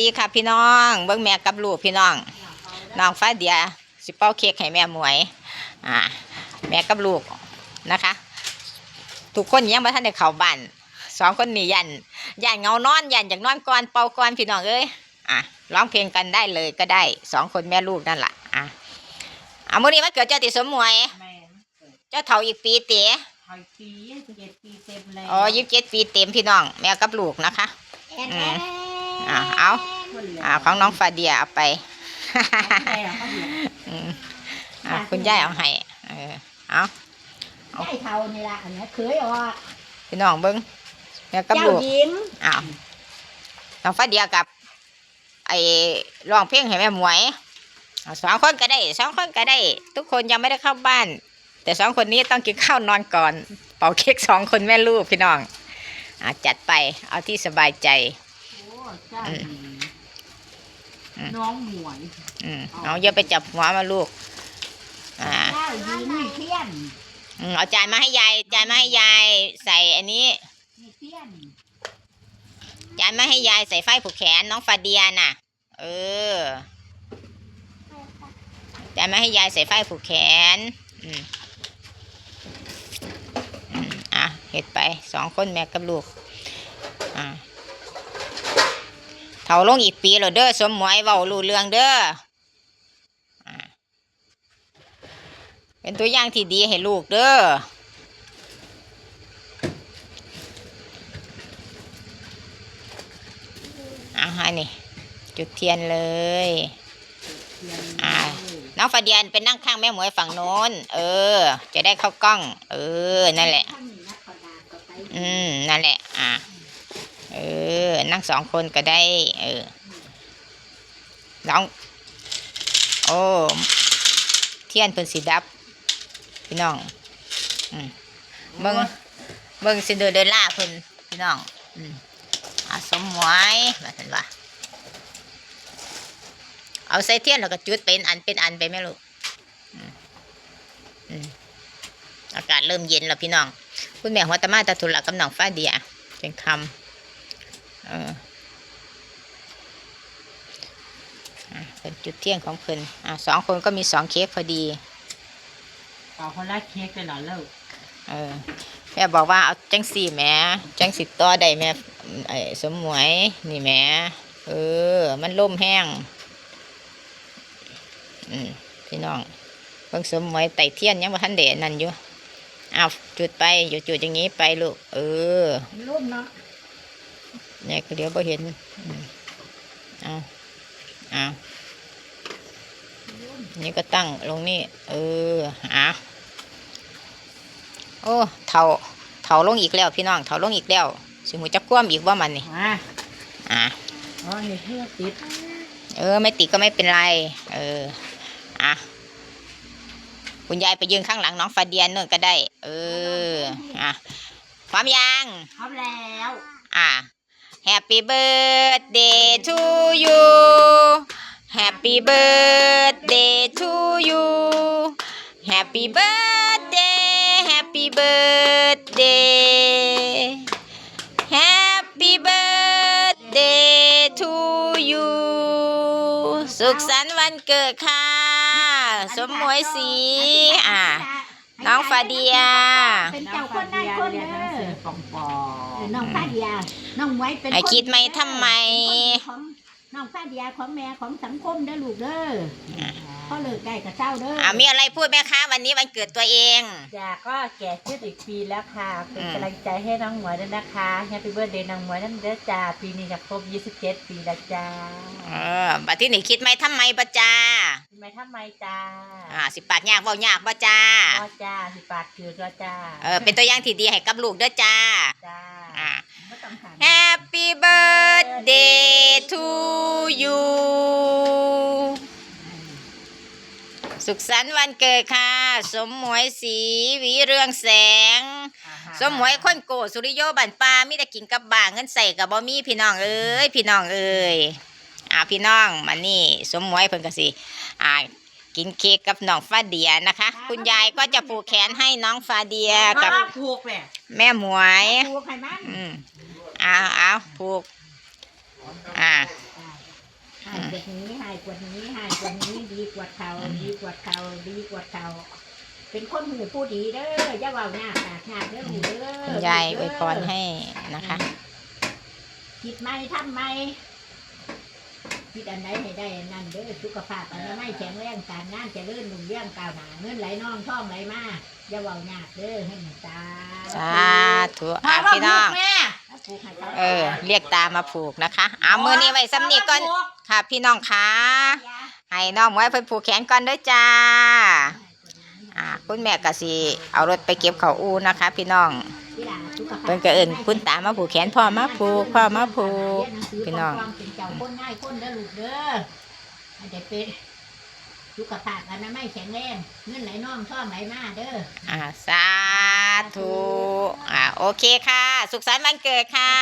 ดีค่ะพี่น้อง เบิ่งแม่กับลูกพี่น้องน้องฟ้าเดียสิเป้าเค้กให้แม่หมวย อ่า แม่กับลูกนะคะทุกคนยังบ่ทันได้เข้าบ้านสองคนนี่ยันยันเงานอนยันจากนอนก่อนเป่าก่อนพี่น้องเอ้ยอะร้องเพลงกันได้เลยก็ได้สองคนแม่ลูกนั่นแหละอะเอามื้อนี้มันเกิดเจ้าติสมหมวยแม่นเกิดเจ้าเฒ่าอีกปีเต๋ไทยปีเจ็ดปีเต็มแล้วอ๋อยี่สิบเจ็ดปีเต็มพี่น้อง แม่กับลูกนะคะอืม อะเอาคนแล้วอ่าของน้องฟาเดียเอาไปแม่าเดียวอือคุณยายเอาให้เออเอาได้เท่านี่ละอันนี้เคยออกพี่น้องเบิ้งแม่กับเจ้าลูกหญิงอ้าวน้องฟาเดียกับ ไอ้ร้องเพลงให้แม่หมวยสองคนก็ได้สองคนก็ได้ ทุกคนยังไม่ได้เข้าบ้าน แต่สองคนนี้ต้องกินข้าวนอนก่อน เป่าเค้กสองคนแม่ลูกพี่น้องอะจัดไปเอาที่สบายใจ เจ้าหญิงอืมน้องหมวยอืมเอาอย่าไปจับหัวมาลูก อ่าเจ้าหญิงมีเทียนอืมเอาจานมาให้ยายจานมาให้ยายใส่อันนี้มีเทียนจานมาให้ยายใส่ไฟผูกแขนน้องฟาเดียน่ะ เออจานมาให้ยายใส่ไฟผูกแขน อืมอืมอะเห็ดไปสองคนแม่กับลูก อะ เท่าลงอีกปีแล้วเด้อสมหมวยเว้ารู้เรื่องเด้อเป็นตัวอย่างที่ดีให้ลูกเด้อเอาให้นี่ จุดเทียนเลยนอ่าน้องฟาเดียนเป็นนั่งข้างแม่หมวยฝั่งโน้น เออ จะได้เข้ากล้อง เออ นั่นแหละ อืม นั่นแหละ อะ เออ นั่งสองคนก็ได้ เออน้อง โอ้เทียนเพิ่นสีดับ พี่น้องอืมเบิ่งเบิ่งซินเดอเรลล่าเพิ่นพี่น้อง อืมอะสมหมวยว่าซั่นว่าเอาใส่เทียนแล้วก็จุดเป็นอันเป็นอันไปไหมลูกอืมอืมอากาศเริ่มเย็นแล้วพี่น้อง คุณแม่หัวตะมาตะทุละกับน้องฟ้าเดียเป็นคำ เอออะเป็นจุดเที่ยงของเพิ่นอะสองคนก็มีสองเค้กพอดีเอาคนละเค้กไปหรอเลิกเออแม่บอกว่าเอาจังสี่แหม่จังสิต่อได้แม่ไอ้สมหมวยนี่แหม่เออ มันล่มแห้ง อืมพี่น้องเพิ่งสมหมวยไต่เทียนยังบ่ทันเดนั่นอยู่อ้าวจุดไปอยู่จุดอย่างนี้ไปลูกเออร่มเนาะ เนี่ยก็เดี๋ยวพอเห็นอืมเอาเอานี่ก็ตั้งลงนี่ เออเอาโอ้เถาเถาลงอีกแล้วพี่น้องเถาลงอีกแล้วสิหูจักคว่ำอีกว่ามันนี่อ่าอะอ๋อนี่เพื่อติดเออ ไม่ติดก็ไม่เป็นไร เออ อะ คุณยายไปยืนข้างหลังน้องฟาเดียนนู่นก็ได้ เออ อะ พร้อมยัง พร้อมแล้ว อะ Happy birthday to you Happy birthday to you Happy birthday Happy birthday Happy birthday to you สุขสันต์วันเกิดค่ะ สมหมวยสี อ่ะ น้องฟาเดีย เป็นเจ้าคนนายคนเรีเด้ยนหนังสืออปองปอเออน้องฟาเดียน้องไว้เป็นไอ้คิดไหมทำไมของน้องฟาเดียของแม่ของสังคมเด้อลูกเด้อ พ่อเลิกได้กับเจ้าเด้ออ่ามีอะไรพูดไหมคะวันนี้วันเกิดตัวเองจ้าก็แก่ขึ้นอีกปีแล้วค่ะ เป็นอืม กำลังใจให้น้องหมวยด้วยนะคะแฮปปี้เบิร์ดเดย์น้องหมวยนั่นเด้อจ้าปีนี้จะครบ 27 ปีแล้วจ้าเออบัดที่นี่คิดไหมทำไมบะจ้าทำไมทำไมจ้าอ่าสิปากยากเว้ายากบะจ้าก็จ้าสิปากคือก็จ้าเออเป็นตัวอย่างที่ดีให้กับลูกเด้อจ้าจ้าอ่า ไม่ต้องถาม Happy birthday สุขสันต์วันเกิดค่ะ สมหมวยสีหวีเรืองแสง สมหมวยคนโกสุริโยบันปลามีแต่กินกับบ่างเงินใส่กับบ่มีพี่น้องเอ้ยพี่น้องเอ้ยอ่าพี่น้องมานี่ สมหมวยเพิ่นก็สิอ่ากินเค้กกับน้องฟาเดียนะคะ คุณยายก็จะผูกแขนให้น้องฟาเดียกับมาผูกแม่แม่หมวยผูกให้มันอืมเอาเอาผูก อ่านี้หายกว่านี้หายกว่านี้ ดีกว่าเขาดีกว่าเขาดีกว่าเขาเป็นคนหูผู้ดีเด้ออย่าเว้าหน้าปากหน้าเด้อหูเด้อคุณยายอวยพรให้นะคะ คิดไม่ทำไม่คิดอันไหนให้ได้อันนั้นเด้อสุขภาพอันนั้นไม่แข็งแรงการงานเจะเลื่อนหนุ่มเลี้ยงก้าวหน้าเงินไหลน่องท่องไหลมาอย่าเว้าหน้าเด้อให้มันตาสาธุอะพี่น้องผูกให้ขาเออ เรียกตามาผูกนะคะ เอามือนี้ไว้สำนีก่อน ค่ะ พี่น้องคะ ให้น้องไว้เพิ่นผูกแขนก่อนด้วยจ้าอ่าคุณแม่ก็สิเอารถไปเก็บเขาอูนะคะ พี่น้องเพิ่นก็เอิ้นคุณตามาผูกแขนพ่อมาผูกพ่อมาผูกพี่น้องเป็นเจ้าคนง่ายคนเด้อลูกเด้อให้ได้เป็นสุขภาพอันนั้นไม่แข็งแรงเงินไหลน่องท่องไหลมาเด้ออ่าสาธุอ่าโอเคค่ะ สุขสันต์วันเกิดค่ะ